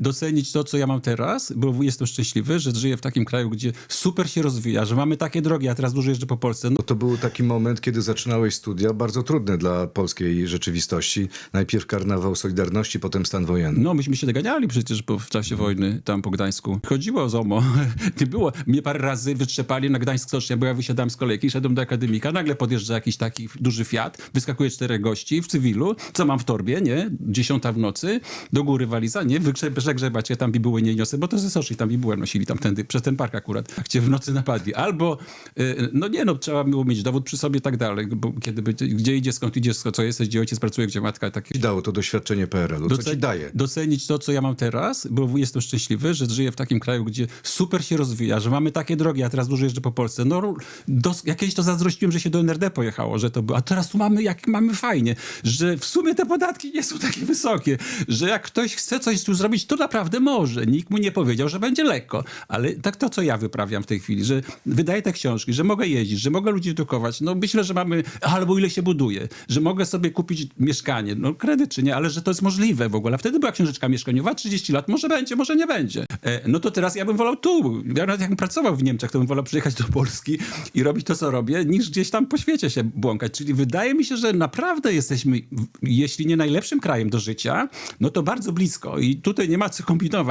docenić to, co ja mam teraz, bo jestem szczęśliwy, że żyję w takim kraju, gdzie super się rozwija, że mamy takie drogi, a teraz dużo jeżdżę po Polsce. No, To był taki moment, kiedy zaczynałeś studia, bardzo trudny dla polskiej rzeczywistości. Najpierw karnawał Solidarności, potem stan wojenny. no myśmy się doganiali przecież po, w czasie wojny tam po Gdańsku. Chodziło o ZOMO. Nie było. Mnie parę razy wytrzepali na Gdańsk Stocznia, bo ja wysiadałem z kolejki, szedłem do akademika, nagle podjeżdża jakiś taki duży Fiat, wyskakuje czterech gości w cywilu, co mam w torbie, nie? Dziesiąta w nocy, do góry waliza, nie? Wygrze- Przegrzebać, ja tam bibuły nie niosę, bo to ze Soczi tam bibułę nosili tamtędy, przez ten park akurat, jak cię w nocy napadli. Albo, y, no nie no, trzeba było mieć dowód przy sobie i tak dalej, bo kiedy gdzie idzie, skąd idziesz, co jesteś, gdzie ojciec pracuje, gdzie matka, takie Ci dało to doświadczenie PRL-u? Co ci daje? Docenić to, co ja mam teraz, bo jestem szczęśliwy, że żyję w takim kraju, gdzie super się rozwija, że mamy takie drogi, a teraz dużo jeżdżę po Polsce. No, dos- ja kiedyś to zazdrościłem, że się do NRD pojechało, że to było, a teraz tu mamy, jak mamy fajnie, że w sumie te podatki nie są takie wysokie, że jak ktoś chce coś tu zrobić, to naprawdę może. Nikt mu nie powiedział, że będzie lekko, ale tak to, co ja wyprawiam w tej chwili, że wydaję te książki, że mogę jeździć, że mogę ludzi edukować, no myślę, że mamy, albo ile się buduje, że mogę sobie kupić mieszkanie, no kredyt czy nie, ale że to jest możliwe w ogóle. A wtedy była książeczka mieszkaniowa, 30 lat, może będzie, może nie będzie. E, no to teraz ja bym wolał tu. Ja nawet jakbym pracował w Niemczech, to bym wolał przyjechać do Polski i robić to, co robię, niż gdzieś tam po świecie się błąkać. Czyli wydaje mi się, że naprawdę jesteśmy, jeśli nie najlepszym krajem do życia, no to bardzo blisko i tutaj nie ma co kombinować.